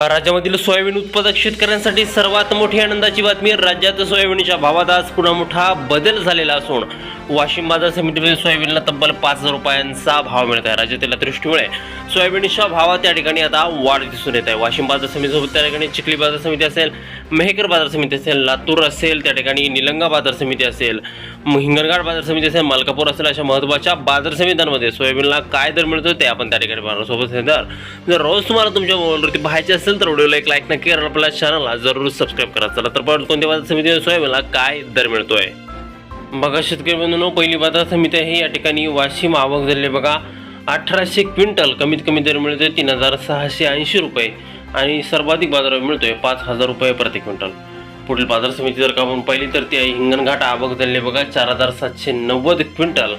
राज्यामधील सोयाबीन उत्पादक शेतकऱ्यांसाठी सर्वात मोठी आनंदाची बातमी राज्यात सोयाबीनच्या भावात आज पुन्हा मोठा बदल झालेला असून वाशिम बाजार समितीमध्ये सोयाबीनला तब्बल पाच हजार रुपयांचा भाव मिळत आहे. राज्यातील दृष्टीमुळे सोयाबीनच्या भावात त्या ठिकाणी आता वाढ दिसून येत आहे. वाशिम बाजार समितीसोबत त्या ठिकाणी चिखली बाजार समिती असेल मेहकर बाजार समिती असेल लातूर असेल त्या ठिकाणी निलंगा बाजार समिती असेल हिंगणघाट बाजार समिती असेल मलकापूर असेल अशा महत्त्वाच्या बाजार समित्यांमध्ये सोयाबीनला काय दर मिळतो ते आपण त्या ठिकाणी पाहणार सोबत दर जर रोज तुम्हाला तुमच्या मोबाईलवरती पाहायचे असेल तर व्हिडिओला एक लाईक नक्की करा आपल्या चॅनलला जरूर सबस्क्राईब करा. चला तर पण कोणत्या बाजार समितीने सोयाबीनला काय दर मिळतोय. बघा शेतकरी बंधूंनो पहिली बाजार समिती आहे या ठिकाणी वाशिम आवक झाली बघा अठराशे क्विंटल कमीत कमी दर मिळतोय तीन हजार सहाशे ऐंशी रुपये. आणि सर्वाधिक बाजार मिळतोय पाच हजार रुपये प्रति क्विंटल. पुढील बाजार समिती जर का आपण पाहिली तर ती आहे हिंगणघाट आवक झाली बघा चार हजार सातशे नव्वद क्विंटल.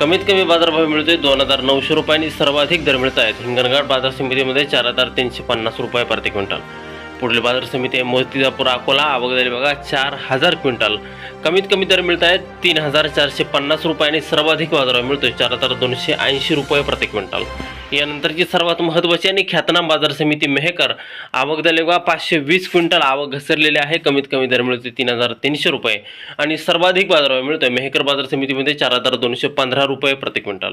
कमीत कमी बाजारभाव मिळतोय दोन हजार नऊशे रुपयांनी सर्वाधिक दर मिळत आहेत हिंगणघाट बाजार समितीमध्ये चार हजार तीनशे पन्नास रुपये प्रति क्विंटल. पुढील बाजार समिती आहे मोतीजापूर अकोला. आवक झाली बघा चार हजार क्विंटल. कमीत कमी दर मिळत आहेत तीन हजार चारशे पन्नास रुपयांनी सर्वाधिक बाजारभाव मिळतोय चार हजार दोनशे ऐंशी रुपये प्रति क्विंटल. यानंतरची सर्वात महत्त्वाची आणि ख्यातनाम बाजार समिती मेहकर आवक झाली बघा पाचशे वीस क्विंटल आवक घसरलेली आहे. कमीत कमी दर मिळते तीन हजार तीनशे रुपये. आणि सर्वाधिक बाजारभाव मिळतोय मेहकर बाजार समितीमध्ये चार हजार दोनशे पंधरा रुपये प्रति क्विंटल.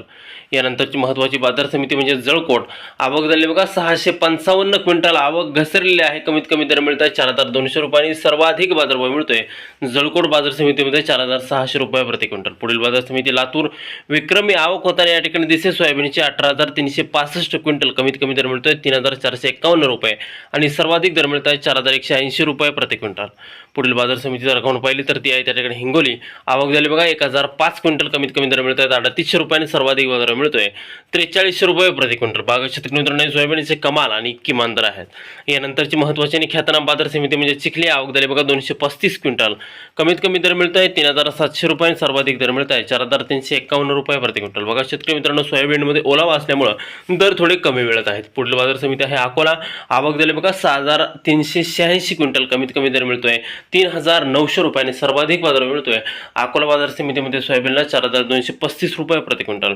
यानंतरची महत्त्वाची बाजार समिती म्हणजे जळकोट. आवक झाली बघा सहाशे पंचावन्न क्विंटल आवक घसरलेली आहे. कमीत कमी दर मिळत आहे चार हजार दोनशे रुपये आणि सर्वाधिक बाजारभाव मिळतोय जळकोट बाजार समितीमध्ये चार हजार सहाशे रुपये प्रति क्विंटल. पुढील बाजार समिती लातूर. विक्रमी आवक होताना या ठिकाणी दिसे सोयाबीनचे अठरा हजार तीनशे पासष्ट क्विंटल कमीत कमी दर मिळतोय तीन हजार चारशे एकावन्न रुपये. आणि सर्वाधिक दर मिळत आहे चार हजार एकशे ऐंशी रुपये प्रति क्विंटल. पुढील बाजार समिती जर आपण पाहिली तर ती आहे त्या ठिकाणी हिंगोली. आवक झाली बघा एक हजार पाच क्विंटल कमीत कमी दर मिळत आहेत अडतीसशे रुपयाने सर्वाधिक बाजार मिळतोय. त्रेचाळीसशे रुपये प्रति क्विंटल. बागा शेतकरी मित्रांनो सोयाबीनचे कमाल आणि किमान दर आहेत. यानंतरची महत्त्वाची आणि ख्यातनाम बाजार समिती म्हणजे चिखली. आवक झाली बघा दोनशे पस्तीस क्विंटल. कमीत कमी दर मिळत आहे तीन हजार सातशे रुपयाने सर्वाधिक दर मिळत आहे चार हजार तीनशे एकावन्न रुपये प्रति क्विंटल. बघा शेतकरी मित्रांनो सोयाबीनमध्ये ओलावा असल्यामुळं दर थोडे कमी मिळत आहेत. पुढील बाजार समिती आहे अकोला. आवक झाली बघा सहा हजार तीनशे शहाऐंशी क्विंटल कमीत कमी दर मिळतोय. तीन हजार नऊशे रुपयाने सर्वाधिक बाजार मिळतोय. अकोला बाजार समितीमध्ये सोयाबीनला चार हजार दोनशे पस्तीस रुपये प्रति क्विंटल.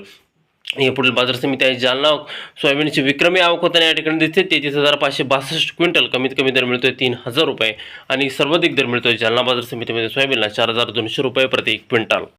हे पुढील बाजार समिती आहे जालना. सोयाबीनची विक्रमी आवक होताना या ठिकाणी दिसते. तेहतीस हजार पाचशे बासष्ट क्विंटल कमीत कमी दर मिळतोय तीन हजार रुपये. आणि सर्वाधिक दर मिळतोय जालना बाजार समितीमध्ये सोयाबीनला चार हजार दोनशे रुपये प्रति क्विंटल.